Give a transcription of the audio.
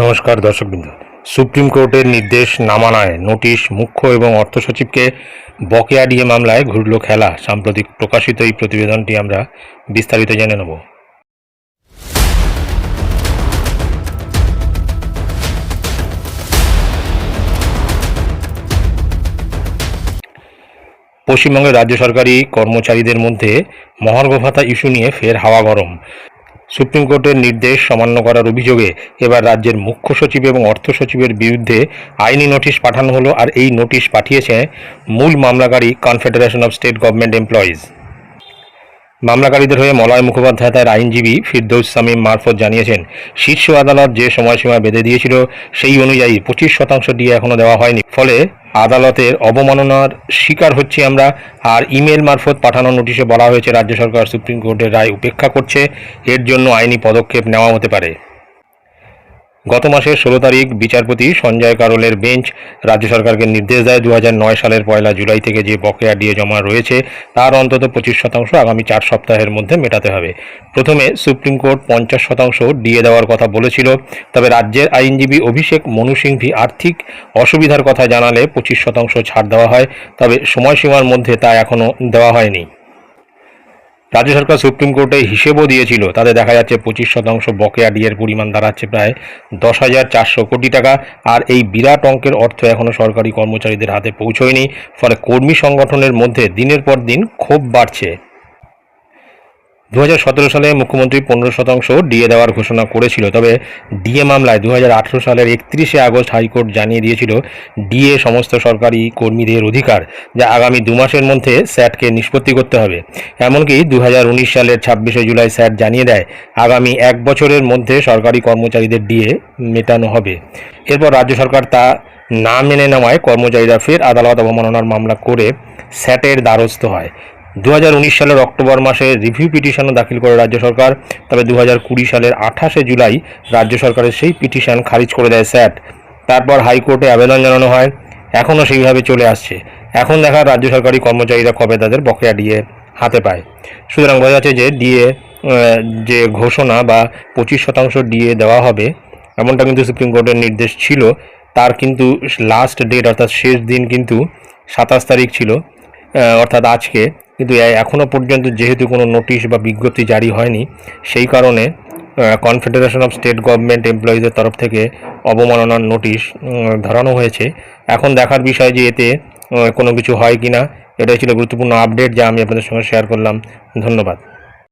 নমস্কার দর্শকবৃন্দ। সুপ্রিম কোর্টের নির্দেশ না মানায় নোটিশ, মুখ্য এবং অর্থ সচিবকে বকেয়া ডিএ মামলায় ঘুরল খেলা। সাম্প্রতিক প্রকাশিত এই প্রতিবেদনটি আমরা বিস্তারিত জেনে নেব। পশ্চিমবঙ্গের রাজ্য সরকারি কর্মচারীদের মধ্যে মহার্ঘ ভাতা ইস্যু নিয়ে ফের হাওয়া গরম। সুপ্রিম কোর্টের নির্দেশ অমান্য করার অভিযোগে এবার রাজ্যের মুখ্য সচিব এবং অর্থ সচিবের বিরুদ্ধে আইনি নোটিশ পাঠানো হলো আর এই নোটিশ পাঠিয়েছে মূল মামলাকারী confederation of state government employees. মামলাকারীদের হয়ে মলয় মুখোপাধ্যায় তার আইনজীবী ফিরদৌস সামিম মারফত জানিয়েছেন, শীর্ষ আদালত যে সময়সীমা বেঁধে দিয়েছিল সেই অনুযায়ী পঁচিশ শতাংশ দিয়ে এখনও দেওয়া হয়নি। ফলে আদালতের অবমাননার শিকার হচ্ছি আমরা, আর ইমেল মারফত পাঠানো নোটিশে বলা হয়েছে, রাজ্য সরকার সুপ্রিম কোর্টের রায় উপেক্ষা করছে। এর জন্য আইনি পদক্ষেপ নেওয়া হতে পারে। গত মাসের ষোলো তারিখ বিচারপতি সঞ্জয় কারোলের বেঞ্চ রাজ্য সরকারকে নির্দেশ দেয় দু সালের পয়লা জুলাই থেকে যে বকেয়া ডিএ জমা রয়েছে, তার অন্তত পঁচিশ শতাংশ আগামী চার সপ্তাহের মধ্যে মেটাতে হবে। প্রথমে সুপ্রিম কোর্ট পঞ্চাশ শতাংশ ডিএ দেওয়ার কথা বলেছিল, তবে রাজ্যের আইনজীবী অভিষেক মনু সিংভি আর্থিক অসুবিধার কথা জানালে পঁচিশ শতাংশ ছাড় দেওয়া হয়, তবে সময়সীমার মধ্যে তা এখনও দেওয়া হয়নি। রাজ্য সরকার সুপ্রিম কোর্টে হিসেবও দিয়েছিল। তাতে দেখা যাচ্ছে পঁচিশ শতাংশ বকেয়া ডিএর পরিমাণ দাঁড়াচ্ছে প্রায় দশ হাজার চারশো কোটি টাকা। আর এই বিরাট অঙ্কের অর্থ এখনও সরকারি কর্মচারীদের হাতে পৌঁছয়নি। ফলে কর্মী সংগঠনের মধ্যে দিনের পর দিন ক্ষোভ বাড়ছে। দু হাজার সতেরো সালে মুখ্যমন্ত্রী পনেরো শতাংশ ডিএ দেওয়ার ঘোষণা করেছিল, তবে ডিএ মামলায় দু হাজার আঠেরো সালের একত্রিশে আগস্ট হাইকোর্ট জানিয়ে দিয়েছিল, ডিএ সমস্ত সরকারি কর্মীদের অধিকার, যা আগামী দু মাসের মধ্যে স্যাটকে নিষ্পত্তি করতে হবে। এমনকি দু হাজার উনিশ সালের ছাব্বিশে জুলাই স্যাট জানিয়ে দেয়, আগামী এক বছরের মধ্যে সরকারি কর্মচারীদের ডিএ মেটানো হবে। এরপর রাজ্য সরকার তা না মেনে নেওয়ায় কর্মচারীরা ফের আদালত অবমাননার মামলা করে স্যাটের দ্বারস্থ হয়। দু হাজার উনিশ সালের অক্টোবর মাসে রিভিউ পিটিশনও দাখিল করে রাজ্য সরকার। তবে দু হাজার কুড়ি সালের আঠাশে জুলাই রাজ্য সরকারের সেই পিটিশন খারিজ করে দেয় স্যাট। তারপর হাইকোর্টে আবেদন জানানো হয়। এখনও সেইভাবে চলে আসছে। এখন দেখা রাজ্য সরকারি কর্মচারীরা কবে তাদের বকেয়া ডিএ হাতে পায়। সুতরাং বোঝা যাচ্ছে যে ডিএ যে ঘোষণা বা পঁচিশ শতাংশ ডিএ দেওয়া হবে, এমনটা কিন্তু সুপ্রিম কোর্টের নির্দেশ ছিল। তার কিন্তু লাস্ট ডেট অর্থাৎ শেষ দিন কিন্তু সাতাশ তারিখ ছিল অর্থাৎ আজকে। কিন্তু এখনও পর্যন্ত যেহেতু কোনো নোটিশ বা বিজ্ঞপ্তি জারি হয়নি, সেই কারণে কনফেডারেশন অফ স্টেট গভর্নমেন্ট এমপ্লয়িজের তরফ থেকে অবমাননার নোটিশ ধরানো হয়েছে। এখন দেখার বিষয় যে এতে কোনো কিছু হয় কি না এটাই ছিল গুরুত্বপূর্ণ আপডেট যা আমি আপনাদের সঙ্গে শেয়ার করলাম। ধন্যবাদ।